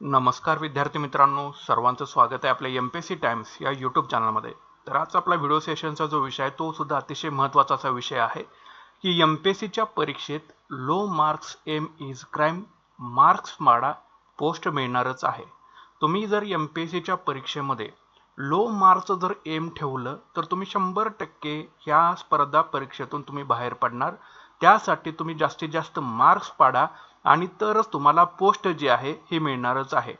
नमस्कार विद्यार्थी मित्रांनो सर्वांचं स्वागत आहे आपल्या एम पी सी टाइम्स या यूट्यूब चॅनलमध्ये तर आज आपला व्हिडिओ सेशनचा जो विषय आहे तो सुद्धा अतिशय महत्त्वाचा असा विषय आहे की एम पी सीच्या परीक्षेत low marks M is crime marks MHADA post मिळणारच आहे. तुम्ही जर एम पी सीच्या परीक्षेमध्ये लो मार्क्सचं जर एम ठेवलं तर तुम्ही शंभर टक्के ह्या स्पर्धा परीक्षेतून तुम्ही बाहेर पडणार. त्यासाठी तुम्ही जास्तीत जास्त मार्क्स पाडा आणि तरच तुम्हाला पोस्ट जे आहे हे मिळणारच आहे.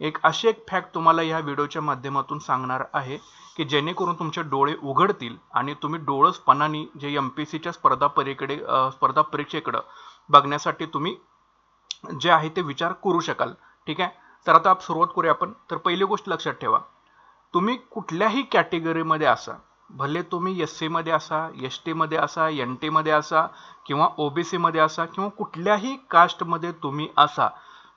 एक अशी एक फॅक्ट तुम्हाला या व्हिडिओच्या माध्यमातून सांगणार आहे की जेणेकरून तुमचे डोळे उघडतील आणि तुम्ही डोळसपणाने जे एम पी सीच्या स्पर्धा परीकडे स्पर्धा परीक्षेकडं बघण्यासाठी तुम्ही जे आहे ते विचार करू शकाल. ठीक आहे? तर आता आप सुरुवात करूया आपण. तर पहिली गोष्ट लक्षात ठेवा. तुम्ही कुठल्याही कॅटेगरीमध्ये असा भले तुम्ही एस सीमध्ये असा एस टीमध्ये असा एन टीमध्ये असा किंवा ओ बी सीमध्ये असा किंवा कुठल्याही कास्टमध्ये तुम्ही असा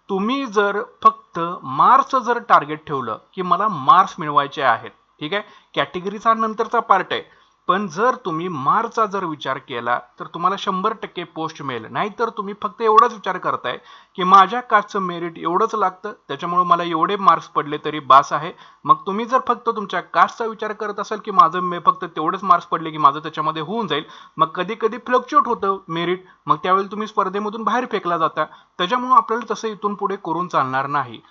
तुम्ही जर फक्त मार्क्स जर टार्गेट ठेवलं की मला मार्क्स मिळवायचे आहेत ठीक आहे? कॅटेगरीचा नंतरचा पार्ट आहे. पण जर तुम्ही मार्कचा जर विचार केला तर तुम्हाला शंभर टक्के पोस्ट मिळेल. नाहीतर तुम्ही फक्त एवढाच विचार करताय की माझ्या कास्टचं मेरिट एवढंच लागतं त्याच्यामुळे मला एवढे मार्क्स पडले तरी बास आहे. मग तुम्ही जर फक्त तुमच्या कास्टचा विचार करत असाल की माझं मे फक्त तेवढेच मार्क्स पडले की माझं त्याच्यामध्ये होऊन जाईल मग कधी कधी फ्लक्च्युएट होतं मेरिट मग त्यावेळी तुम्ही स्पर्धेमधून बाहेर फेकला जाता. त्याच्यामुळे आपल्याला तसं इथून पुढे करून चालणार नाही.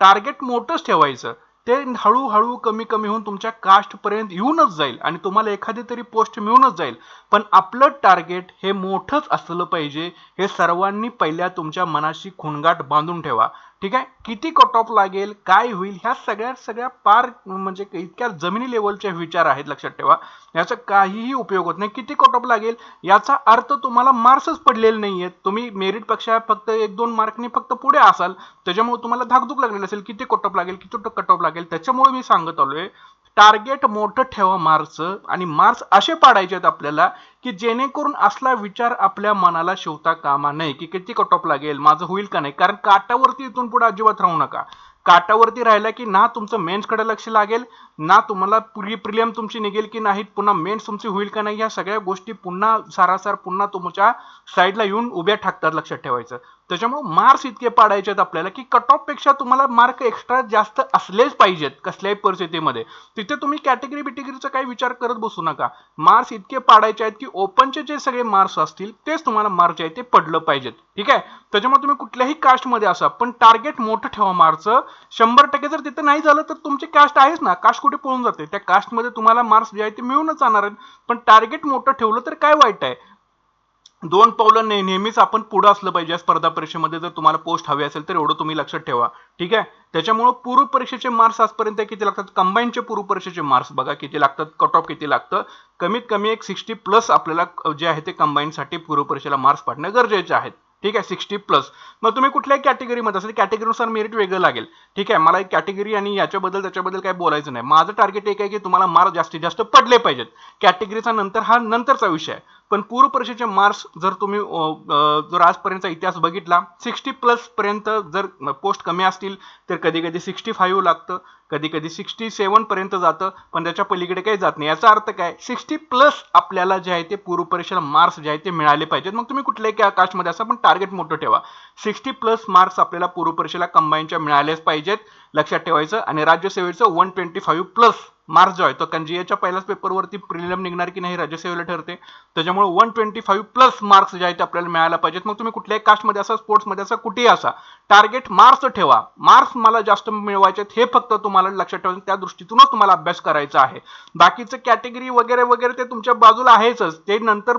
टार्गेट मोठंच ठेवायचं. ते हळूहळू कमी कमी होऊन तुमच्या कास्टपर्यंत येऊनच जाईल आणि तुम्हाला एखादी तरी पोस्ट मिळूनच जाईल. पण आपलं टार्गेट हे मोठंच असलं पाहिजे हे सर्वांनी पहिल्या तुमच्या मनाशी खुणगाट बांधून ठेवा. ठीक आहे? किती कट ऑफ लागेल काय होईल ह्या सगळ्या सगळ्या पार म्हणजे इतक्या जमिनी लेवलचे विचार आहेत लक्षात ठेवा. याचा काहीही उपयोग होत नाही. किती कट ऑफ लागेल याचा अर्थ तुम्हाला मार्क्सच पडलेले नाही आहेत तुम्ही मेरिटपेक्षा फक्त एक दोन मार्कने फक्त पुढे असाल त्याच्यामुळे तुम्हाला धाकधूक लागलेली असेल. किती कट ऑफ लागेल किती कट ऑफ लागेल त्याच्यामुळे मी सांगत आलोय टार्गेट मोठं ठेवा मार्क्स. आणि मार्क्स असे पाडायचे आहेत आपल्याला की जेणेकरून असला विचार आपल्या मनाला शिवता कामा नये की किती कट ऑफ लागेल माझं होईल का नाही? कारण काटावरती इथून पुढे अजिबात राहू नका. काटावरती राहिला की ना तुमचं मेन्सकडे लक्ष लागेल ना तुम्हाला प्रि प्रिलियम तुमची निघेल की नाही पुन्हा मेन्स तुमची होईल का नाही या सगळ्या गोष्टी पुन्हा सारासार पुन्हा तुमच्या साईडला येऊन उभ्या ठाकतात लक्षात ठेवायचं. त्याच्यामुळे मार्क्स इतके पाडायचे आहेत आपल्याला की कट ऑफपेक्षा तुम्हाला मार्क एक्स्ट्रा जास्त असलेच पाहिजेत कसल्याही परिस्थितीमध्ये. तिथे तुम्ही कॅटेगरी बिटेगरीचा काही विचार करत बसू नका. मार्क्स इतके पाडायचे आहेत की ओपनचे जे सगळे मार्क्स असतील तेच तुम्हाला मार्क जे आहे ते पडलं पाहिजेत. ठीक आहे? त्याच्यामुळे तुम्ही कुठल्याही कास्टमध्ये असा पण टार्गेट मोठं ठेवा मार्कचं शंभर टक्के जर तिथं नाही झालं तर तुमची कास्ट आहेच ना. कास्ट कुठे पळून जाते? त्या कास्टमध्ये तुम्हाला मार्क्स जे आहे ते मिळूनच जाणार आहेत. पण टार्गेट मोठं ठेवलं तर काय वाईट आहे? दोन पावलं ने नेहमीच आपण पुढं असलं पाहिजे या स्पर्धा परीक्षेमध्ये. जर तुम्हाला पोस्ट हवी असेल तर एवढं तुम्ही लक्षात ठेवा. ठीक आहे? त्याच्यामुळं पूर्व परीक्षेचे मार्क्स आजपर्यंत किती लागतात? कंबाईनचे पूर्व परीक्षेचे मार्क्स बघा किती लागतात? कट ऑफ किती लागतं? कमीत कमी एक सिक्स्टी प्लस आपल्याला जे आहे ते कंबाईनसाठी पूर्व परीक्षेला मार्क्स पाडणं गरजेचे आहेत ठीक आहे? सिक्स्टी प्लस मग तुम्ही कुठल्याही कॅटेगरीमध्ये असेल कॅटेगरीनुसार मेरिट वेगळं लागेल. ठीक आहे? मला एक कॅटेगरी आणि याच्याबद्दल त्याच्याबद्दल काय बोलायचं नाही. माझं टार्गेट एक आहे की तुम्हाला मार्क जास्तीत जास्त पडले पाहिजेत. कॅटेगरीचा नंतर हा नंतरचा विषय आहे. पण पूर्व परीक्षेचे मार्क्स जर तुम्ही जर आजपर्यंतचा इतिहास बघितला सिक्स्टी प्लस पर्यंत जर पोस्ट कमी असतील तर कधी कधी सिक्स्टी फाईव्ह लागतं कधी कधी सिक्स्टी सेवन पर्यंत जातं पण त्याच्या पलीकडे काही जात नाही. याचा अर्थ काय? सिक्स्टी प्लस आपल्याला जे आहे ते पूर्व परीक्षेला मार्क्स जे आहे ते मिळाले पाहिजेत. मग तुम्ही कुठल्याही कास्टमध्ये असा पण टार्गेट मोठं ठेवा. सिक्स्टी प्लस मार्क्स आपल्याला पूर्व परीक्षेला कंबाईनच्या मिळालेच पाहिजेत लक्षात ठेवायचं आणि राज्यसेवेचं one twenty five plus marks जो आहे तो कारण जीएच्या पहिल्याच पेपरवरती प्रिलिम निघणार की नाही राज्यसेवेला ठरते. त्याच्यामुळे one twenty five plus marks जे आहेत ते आपल्याला मिळायला पाहिजेत. मग तुम्ही कुठल्याही कास्टमध्ये असा स्पोर्ट्समध्ये असा कुठेही असा टार्गेट मार्क्स ठेवा. मार्क्स मला जास्त मिळवायचे हे फक्त तुम्हाला लक्षात ठेवायचं त्या दृष्टीतूनच तुम्हाला अभ्यास करायचा आहे. बाकीचं कॅटेगरी वगैरे वगैरे ते तुमच्या बाजूला आहेच ते नंतर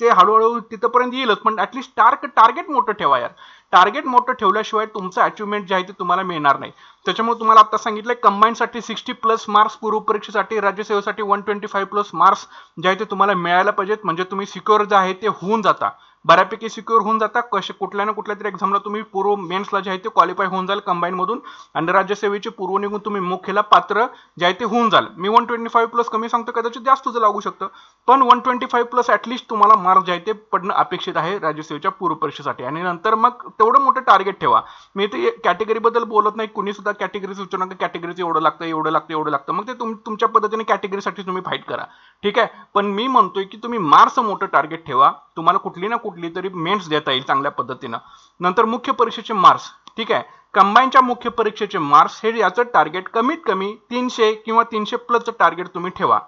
ते हळूहळू तिथपर्यंत येईलच. पण ऍटलीस्ट टार्क टार्गेट मोठं ठेवा यार. टार्गेट मोठं ठेवल्याशिवाय तुमचं अचिव्हमेंट जे आहे ते तुम्हाला मिळणार नाही. त्याच्यामुळे तुम्हाला आता सांगितलं कंबाईनसाठी सिक्स्टी प्लस मार्क्स पूर्व परीक्षेसाठी राज्यसेवेसाठी one twenty five plus marks जे आहे ते तुम्हाला मिळायला पाहिजेत. म्हणजे तुम्ही सिक्युअर जे आहे ते होऊन जाता. बऱ्यापैकी सिक्युअर होऊन जाता कशा कुठल्या ना कुठल्या तरी एक्झामला तुम्ही पूर्व मेन्सला जे आहे ते क्वालिफाय होऊन जाल कंबाईनमधून आणि राज्यसेवेचे पूर्व निघून तुम्ही मुख्यला पात्र जे आहे ते होऊन जाल. मी वन ट्वेंटी फाईव्ह प्लस कमी सांगतो कदाचित जास्त तुझं लागू शकतं. पण one twenty five plus at least तुम्हाला मार्क जे आहे ते पडणं अपेक्षित आहे राज्यसेवेच्या पूर्व परीक्षेसाठी. आणि नंतर मग तेवढं मोठं टार्गेट ठेवा. मी ते कॅटेगरीबद्दल बोलत नाही. कुणी सुद्धा कॅटेगरी सूचना कॅटेगरीचं एवढं लागतं एवढं लागतं एवढं लागतं. मग ते तुम तुमच्या पद्धतीने कॅटेगरीसाठी तुम्ही फाईट करा. ठीक आहे? पण मी म्हणतोय की तुम्ही मार्क्स मोठं टार्गेट ठेवा. तुम्हाला कुठली ना कुठली तरी मेन्स देता येईल चांगल्या पद्धतीनं. नंतर मुख्य परीक्षेचे मार्क्स ठीक आहे? कंबाईनच्या मुख्य परीक्षेचे मार्क्स हे याचं टार्गेट कमीत कमी तीनशे किंवा तीनशे प्लसचं टार्गेट तुम्ही ठेवा.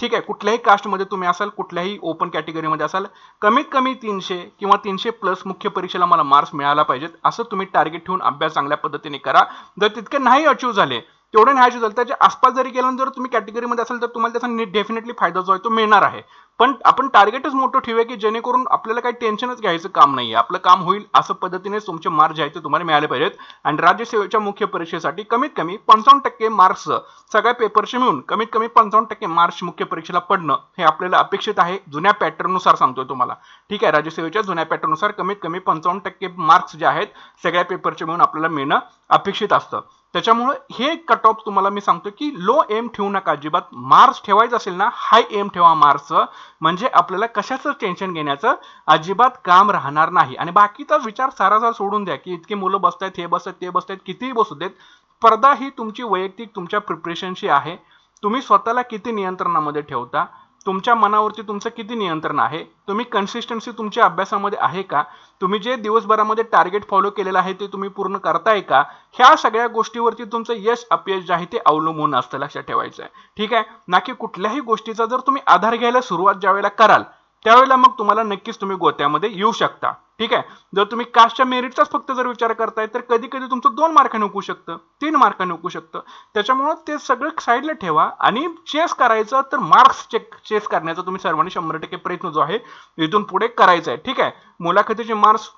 ठीक आहे? कुठल्याही कास्टमध्ये तुम्ही असाल कुठल्याही ओपन कॅटेगरीमध्ये असाल कमीत कमी तीनशे किंवा तीनशे प्लस मुख्य परीक्षेला मला मार्क्स मिळाला पाहिजेत. असं तुम्ही टार्गेट ठेवून अभ्यास चांगल्या पद्धतीने करा. जर तितके नाही अचीव झाले तेवढे नाही अचीव झाले त्याच्या आसपास जरी गेलं जर तुम्ही कॅटेगरीमध्ये असाल तर तुम्हाला त्याचा डेफिनेटली फायदा जो आहे. तो मिळणार आहे. पण आपण टार्गेटच मोठं ठेवूया की जेणेकरून आपल्याला काही टेन्शनच घ्यायचं काम नाही आपलं काम होईल असं पद्धतीने तुमचे मार्क्स जे आहेत ते तुम्हाला मिळाले पाहिजेत. आणि राज्यसेवेच्या मुख्य परीक्षेसाठी कमीत कमी पंचावन्न टक्के मार्क्स सगळ्या पेपरचे मिळून कमीत कमी पंचावन्न टक्के मार्क्स मुख्य परीक्षेला पडणं हे आपल्याला अपेक्षित आहे. जुन्या पॅटर्ननुसार सांगतोय तुम्हाला. ठीक आहे राज्यसेवेच्या जुन्या पॅटर्ननुसार कमीत कमी पंचावन्न टक्के मार्क्स जे आहेत सगळ्या पेपरचे मिळून आपल्याला मिळणं अपेक्षित असतं. त्याच्यामुळे हे कट ऑफ तुम्हाला मी सांगतो की लो एम ठेवू नका. अजिबात मार्क्स ठेवायचं असेल ना हाय एम ठेवा मार्क्स म्हणजे आपल्याला कशाचं टेन्शन घेण्याचं अजिबात काम राहणार नाही. आणि बाकीचा विचार सारासार सोडून द्या की इतकी मुलं बसतायत हे बसत ते बसतायत कितीही बसू देत स्पर्धा ही तुमची वैयक्तिक तुमच्या प्रिपरेशनशी आहे. तुम्ही स्वतःला किती नियंत्रणामध्ये ठेवता? तुमच्या मनावरती तुमचं किती नियंत्रण आहे? तुम्ही कन्सिस्टन्सी तुमच्या अभ्यासामध्ये आहे का? तुम्ही जे दिवसभरामध्ये टार्गेट फॉलो केलेलं आहे ते तुम्ही पूर्ण करताय का? ह्या सगळ्या गोष्टीवरती तुमचं यश अपयश जे आहे ते अवलंबून असतं लक्षात ठेवायचं आहे ठीक आहे? ना की कुठल्याही गोष्टीचा जर तुम्ही आधार घ्यायला सुरुवात ज्यावेळेला कराल त्यावेळेला मग तुम्हाला नक्कीच तुम्ही गोत्यामध्ये येऊ शकता. ठीक आहे? जर तुम्ही कास्टच्या मेरिटचाच फक्त जर विचार करताय तर कधी कधी तुमचं दोन मार्काने हुकू शकतं तीन मार्काने हुकू शकतं. त्याच्यामुळं ते सगळं साईडला ठेवा आणि चेस करायचं तर मार्क्स चेक चेस करण्याचा तुम्ही सर्वांनी शंभर टक्के प्रयत्न जो आहे इथून पुढे करायचा आहे ठीक आहे? मुलाखतीचे मार्क्स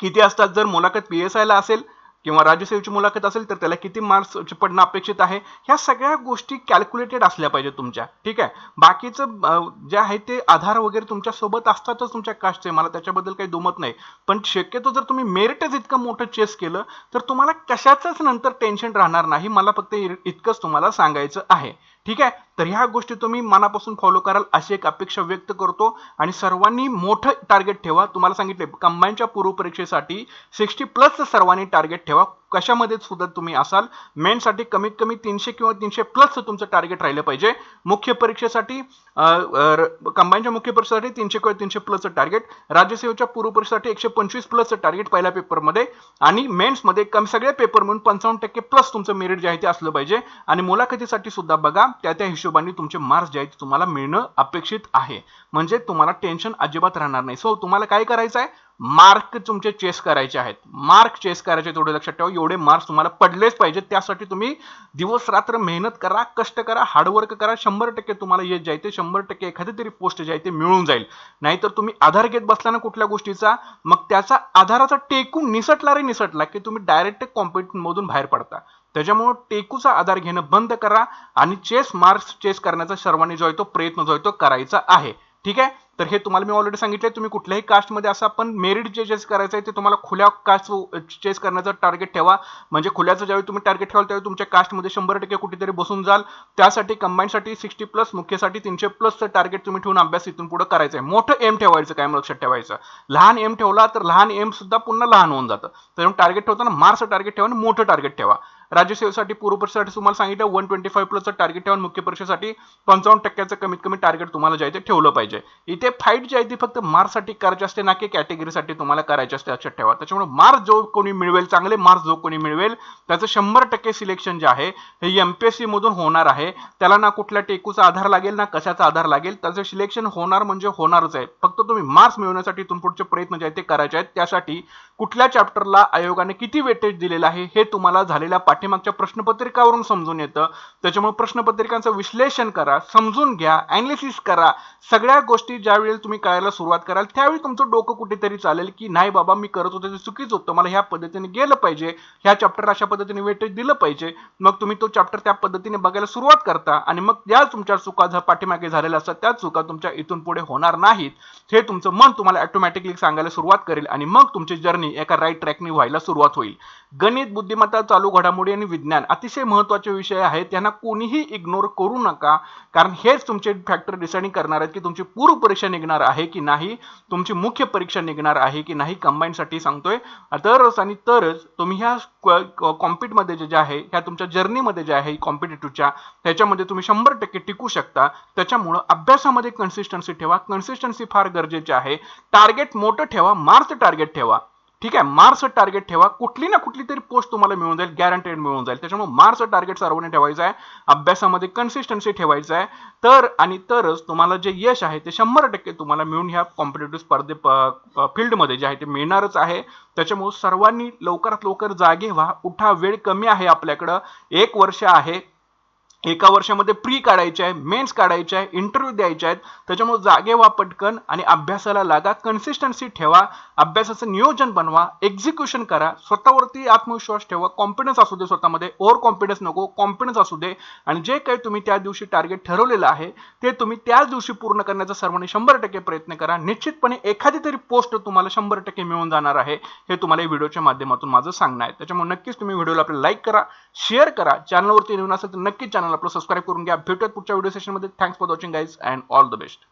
किती असतात? जर मुलाखत पी एस आयला असेल किंवा राज्यसेवेची मुलाखत असेल तर त्याला किती मार्क्स पडणं अपेक्षित आहे? ह्या सगळ्या गोष्टी कॅल्क्युलेटेड असल्या पाहिजे तुमच्या. ठीक आहे? बाकीचं जे आहे ते आधार वगैरे तुमच्यासोबत असतातच तुमच्या कास्टचे मला त्याच्याबद्दल काही दुमत नाही. पण शक्यतो जर तुम्ही मेरिटच इतकं मोठं चेस केलं तर तुम्हाला कशाचंच नंतर टेन्शन राहणार नाही. मला फक्त इतकंच तुम्हाला सांगायचं आहे. ठीक आहे? तर ह्या गोष्टी तुम्ही मनापासून फॉलो कराल अशी एक अपेक्षा व्यक्त करतो. आणि सर्वांनी मोठं टार्गेट ठेवा. तुम्हाला सांगितले कंबाईनच्या पूर्व परीक्षेसाठी सिक्स्टी प्लसचं सर्वांनी टार्गेट ठेवा. कशामध्ये सुद्धा तुम्ही असाल. मेनसाठी कमीत कमी तीनशे किंवा तीनशे प्लस तुमचं टार्गेट राहिलं पाहिजे. मुख्य परीक्षेसाठी कंबाईनच्या मुख्य परीक्षेसाठी तीनशे किंवा तीनशे प्लसचं टार्गेट राज्यसेवेच्या पूर्वपरीक्षेसाठी एकशे पंचवीस प्लसचं टार्गेट पहिल्या पेपरमध्ये आणि मेन्समध्ये कम सगळे पेपर म्हणून पंचावन्न टक्के प्लस तुमचं मेरिट जे आहे ते असलं पाहिजे. आणि मुलाखतीसाठी सुद्धा बघा त्या त्या हिशोबाने तुमचे मार्क्स जे आहेत तुम्हाला मिळणं अपेक्षित आहे. म्हणजे तुम्हाला टेन्शन अजिबात राहणार नाही. सो तुम्हाला काय करायचं आहे मार्क तुमचे चेस करायचे आहेत. मार्क चेस करायचे तेवढे लक्षात ठेवा. एवढे मार्क्स तुम्हाला पडलेच पाहिजेत. त्यासाठी तुम्ही दिवस रात्र मेहनत करा कष्ट करा हार्डवर्क करा. शंभर टक्के तुम्हाला येत जाय ते. शंभर टक्के एखादी तरी पोस्ट जे आहे ते मिळून जाईल. नाहीतर तुम्ही आधार घेत बसला ना कुठल्या गोष्टीचा मग त्याचा आधाराचा टेकून निसटला रे निसटला की तुम्ही डायरेक्ट कॉम्पिटिशनमधून बाहेर पडता. त्याच्यामुळं टेकूचा आधार घेणं बंद करा आणि चेस मार्क्स चेस करण्याचा सर्वांनी जो आहे तो प्रयत्न जो आहे तो करायचा आहे. ठीक आहे? तर हे तुम्हाला मी ऑलरेडी सांगितलंय तुम्ही कुठल्याही कास्टमध्ये असा पण मेरिट जे चेस करायचं आहे ते तुम्हाला खुल्या कास्ट चेस करण्याचं टार्गेट ठेवा. म्हणजे खुल्याचं ज्यावेळी तुम्ही टार्गेट ठेवाल त्यावेळी तुमच्या कास्टमध्ये शंभर टक्के कुठेतरी बसून जाल. त्यासाठी कंबाईनसाठी सिक्स्टी प्लस मुख्यसाठी तीनशे प्लसचं टार्गेट तुम्ही ठेवून अभ्यास इथून पुढे करायचं आहे. मोठं एम ठेवायचं काय लक्षात ठेवायचं. लहान एम ठेवला तर लहान एम सुद्धा पुन्हा लहान होऊन जातं. तर टार्गेट ठेवताना मार्क्स टार्गेट ठेवा आणि मोठं टार्गेट ठेवा. राज्यसेवेसाठी पूर्व परीक्षेसाठी तुम्हाला सांगितलं वन ट्वेंटी फाईव्ह प्लसचं टार्गेट ठेवा मुख्य परीक्षेसाठी पंचावन्न टक्क्याचं कमीत कमी टार्गेट तुम्हाला जे आहे ते ठेवलं पाहिजे. इथे फाईट जी आहे ती फक्त मार्क्ससाठी करायची असते ना की कॅटेगरीसाठी तुम्हाला करायची असते लक्षात ठेवा. त्याच्यामुळे मार्क जो कोणी मिळवेल चांगले मार्क्स जो कोणी मिळवेल त्याचं शंभर टक्के सिलेक्शन जे आहे हे एमपीएससी मधून होणार आहे. त्याला ना कुठल्या टेकूचा आधार लागेल ना कशाचा आधार लागेल त्याचं सिलेक्शन होणार म्हणजे होणारच आहे. फक्त तुम्ही मार्क्स मिळवण्यासाठी तुम पुढचे प्रयत्न जे आहेत ते करायचे आहेत. त्यासाठी कुठल्या चॅप्टरला आयोगाने किती वेटेज दिलेलं आहे हे तुम्हाला झालेल्या पाठीमागच्या प्रश्नपत्रिकावरून समजून येतं. त्याच्यामुळे प्रश्नपत्रिकांचं विश्लेषण करा समजून घ्या अनालिसिस करा. सगळ्या गोष्टी ज्यावेळी तुम्ही करायला सुरुवात कराल त्यावेळी तुमचं डोकं कुठेतरी चालेल की नाही बाबा मी करत होतो ते चुकीच होतं. मला ह्या पद्धतीने गेलं पाहिजे. ह्या चॅप्टर अशा पद्धतीने वेटेज दिलं पाहिजे. मग तुम्ही तो चॅप्टर त्या पद्धतीने बघायला सुरुवात करता आणि मग ज्या तुमच्या चुका जर पाठीमागे झालेल्या असतात त्या चुका तुमच्या इथून पुढे होणार नाहीत. हे तुमचं मन तुम्हाला ऑटोमॅटिकली सांगायला सुरुवात करेल आणि मग तुमची जर्नी एका राईट ट्रॅकने व्हायला सुरुवात होईल. गणित बुद्धिमत्ता चालू घडामोडी आणि विज्ञान अतिशय महत्त्वाचे विषय आहेत. त्यांना कोणीही इग्नोर करू नका. कारण हेच तुमचे फॅक्टर डिसाइडिंग करणार आहेत की तुमची पूर्व परीक्षा निघणार आहे की नाही तुमची मुख्य परीक्षा निघणार आहे की नाही कंबाईनसाठी सांगतोय. तरच आणि तरच तुम्ही ह्या कॉम्पिटमध्ये जे आहे ह्या तुमच्या जर्नीमध्ये जे आहे कॉम्पिटेटिव्हच्या त्याच्यामध्ये तुम्ही शंभर टक्के टिकू शकता. त्याच्यामुळं अभ्यासामध्ये कन्सिस्टन्सी ठेवा. कन्सिस्टन्सी फार गरजेची आहे. टार्गेट मोठं ठेवा. मार्च टार्गेट ठेवा. ठीक आहे मार्च टार्गेट ठेवा. कुठली ना कुठली तरी पोस्ट तुम्हाला मिळून जाईल गॅरंटेड मिळून जाईल. त्याच्यामुळे मार्च टार्गेट सर्वांनी ठेवायचं आहे. अभ्यासामध्ये कन्सिस्टन्सी ठेवायचं आहे. तर आणि तरच तुम्हाला जे यश आहे ते शंभर टक्के तुम्हाला मिळून ह्या कॉम्पिटेटिव्ह स्पर्धे फील्डमध्ये जे आहे ते मिळणारच आहे. त्याच्यामुळे सर्वांनी लवकरात लवकर जागे व्हा. उठा वेळ कमी आहे आपल्याकडं. एक वर्ष आहे. एका वर्षामध्ये प्री काढायचे आहे मेन्स काढायचे आहे इंटरव्ह्यू द्यायचे आहेत. त्याच्यामुळे जागे व्हा पटकन आणि अभ्यासाला लागा. कन्सिस्टन्सी ठेवा. अभ्यासाचं नियोजन बनवा. एक्झिक्युशन करा. स्वतःवरती आत्मविश्वास ठेवा. कॉन्फिडन्स असू दे स्वतःमध्ये. ओव्हर कॉन्फिडन्स नको. कॉन्फिडन्स असू दे. आणि जे काही तुम्ही त्या दिवशी टार्गेट ठरवलेलं आहे ते तुम्ही त्याच दिवशी पूर्ण करण्याचा सर्वांनी शंभर टक्के प्रयत्न करा. निश्चितपणे एखादी तरी पोस्ट तुम्हाला शंभर टक्के मिळून जाणार आहे हे तुम्हाला या व्हिडिओच्या माध्यमातून माझं सांगणं आहे. त्याच्यामुळे नक्कीच तुम्ही व्हिडिओला आपल्याला लाईक करा शेअर करा. चॅनलवरती नवीन असेल तर नक्कीच चॅनल चॅनल आपलं सबस्क्राईब करून घ्या. भेटूयात पुढच्या व्हिडिओ सेशनमध्ये thanks for watching guys and all the best